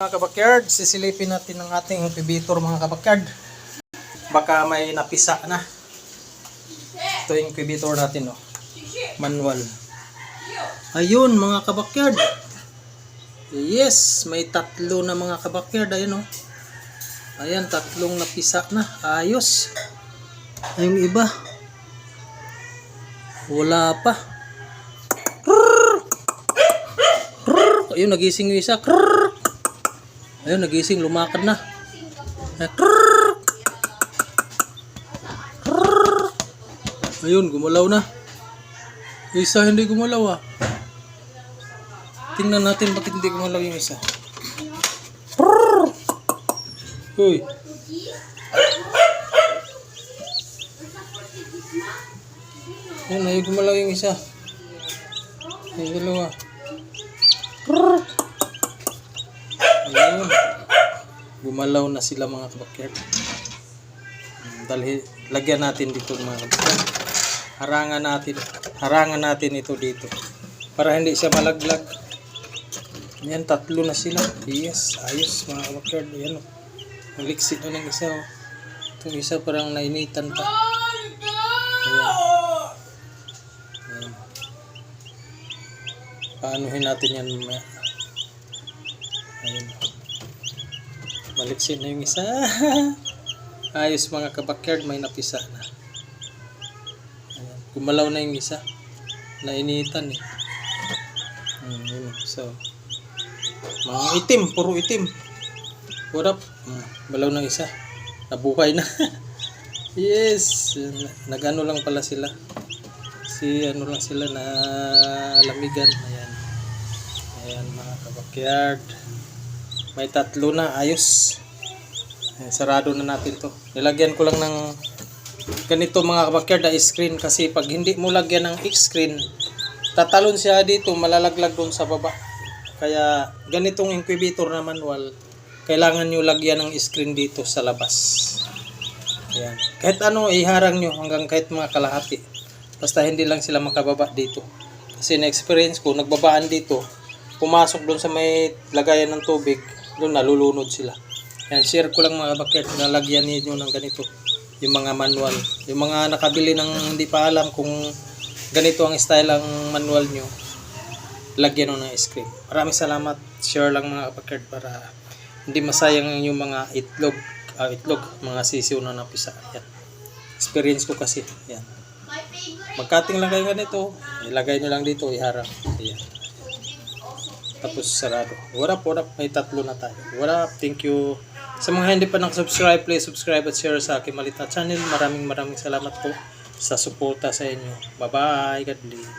Mga kabakyard, sisilipin natin ang ating incubator mga kabakyard. Baka may napisa na. Ito yung incubator natin, oh. Manual. Ayun, mga kabakyard. Yes, may tatlo na mga kabakyard. Ayun, oh. Ayan, tatlong napisa na. Ayos. Yung iba. Wala pa. Ayun, nagising yung isa. Krrrr. Ayun, nagising, lumakad na. Krrrr. Ayun, gumalaw na. Isa hindi gumalaw ah. Tingnan natin bakit hindi gumalaw yung isa. Uy. Ayun, ayaw gumalaw yung isa. Yung dalawa. Krrrr. Ayun. Gumalaw na sila mga kabakyard. Dali, lagyan natin dito mga kabakyard. Harangan natin. Harangan natin ito dito. Para hindi siya malaglag. Yan, tatlo na sila. Yes, ayos mga kabakyard. Yan o. Ang liksi na ng isa o. Itong isa parang nainitan pa. Ayan. Ayan. Paanuhin natin yan mamaya. Ayun. Maliksin na yung isa. Ayos mga kabakyard, may napisa na. Gumalaw na yung isa. Nainitan eh. Hmm, yun. So, mga itim, puro itim. What up? Hmm, balaw ng isa. Nabuhay na. yes. Nagano lang pala sila. Si ano lang sila na lamigan. Ayan. Ayan mga kabakyard. May tatlo na. Ayos. Sarado na natin to. Nilagyan ko lang ng ganito mga kabakyard na screen kasi pag hindi mo lagyan ng screen tatalon siya dito malalaglag doon sa baba. Kaya ganitong incubator na manual kailangan nyo lagyan ng screen dito sa labas. Ayan. Kahit ano iharang nyo hanggang kahit mga kalahati. Basta hindi lang sila makababa dito. Kasi na-experience ko, nagbabaan dito, pumasok doon sa may lagayan ng tubig, doon nalulunod sila. Yan, share ko lang mga bakit, nalagyan ninyo ng ganito. Yung mga manual. Yung mga nakabili ng hindi pa alam kung ganito ang style ang manual nyo, lagyan nyo ng screen. Maraming salamat. Share lang mga bakit para hindi masayang yung mga itlog, ah, itlog, mga sisiw na napisa. Yan. Experience ko kasi. Yan. Magkating lang kayo ganito, ilagay nyo lang dito, iharap. Ayan. Tapos sarado. What up, what up? May tatlo na tayo. What up? Thank you. Sa mga hindi pa nakasubscribe, please subscribe at share sa aking malita channel. Maraming maraming salamat po sa suporta sa inyo. Bye-bye. God bless.